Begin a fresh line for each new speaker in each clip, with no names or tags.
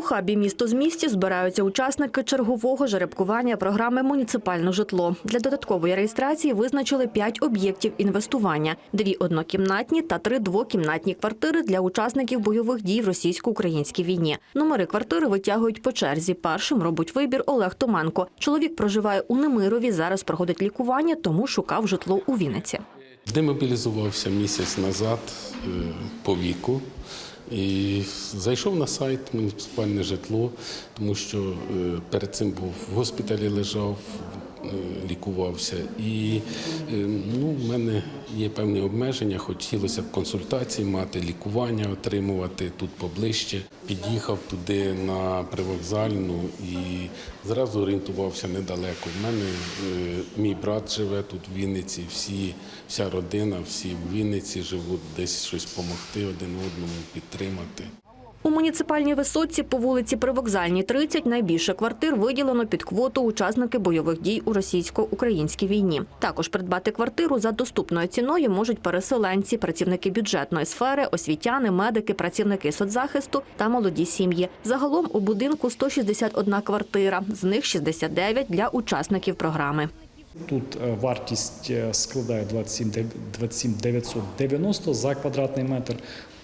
У хабі місто з місті збираються учасники чергового жеребкування програми Муніципальне житло. Для додаткової реєстрації визначили п'ять об'єктів інвестування: дві однокімнатні та три двокімнатні квартири для учасників бойових дій в російсько-українській війні. Номери квартири витягують по черзі. Першим робить вибір Олег Томенко. Чоловік проживає у Немирові. Зараз проходить лікування, тому шукав житло у Вінниці.
Демобілізувався місяць назад е, по віку. І зайшов на сайт муніципальне житло, тому що е, перед цим був в госпіталі лежав, лікувався. І е, ну, в мене є певні обмеження, хотілося б консультації мати, лікування отримувати тут поближче. Під'їхав туди на привокзальну і зразу орієнтувався недалеко. В мене е, мій брат живе тут в Вінниці, всі, вся родина, всі в Вінниці живуть, десь щось допомогти один одному, підтримати.
У муніципальній висотці по вулиці Привокзальній 30 найбільше квартир виділено під квоту учасники бойових дій у російсько-українській війні. Також придбати квартиру за доступною ціною можуть переселенці, працівники бюджетної сфери, освітяни, медики, працівники соцзахисту та молоді сім'ї. Загалом у будинку 161 квартира, з них 69 для учасників програми.
Тут е, вартість е, складає 27 дев- 27 990 за квадратний метр,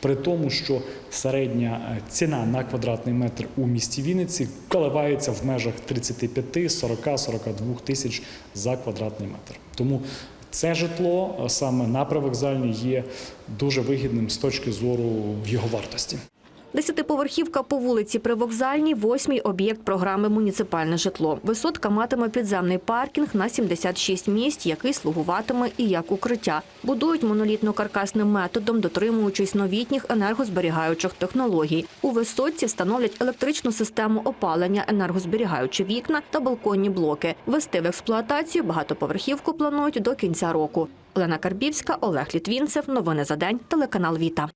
при тому, що середня е, ціна на квадратний метр у місті Вінниці коливається в межах 35, 40, 42 тисяч за квадратний метр. Тому це житло саме на привокзальній є дуже вигідним з точки зору його вартості.
Десятиповерхівка по вулиці Привокзальній, восьмий об'єкт програми Муніципальне житло. Висотка матиме підземний паркінг на 76 місць, який слугуватиме і як укриття. Будують монолітно-каркасним методом, дотримуючись новітніх енергозберігаючих технологій. У висотці встановлять електричну систему опалення, енергозберігаючі вікна та балконні блоки. Вести в експлуатацію багатоповерхівку планують до кінця року. Олена Карбівська, Олег Літвінцев. Новини за день. Телеканал Віта.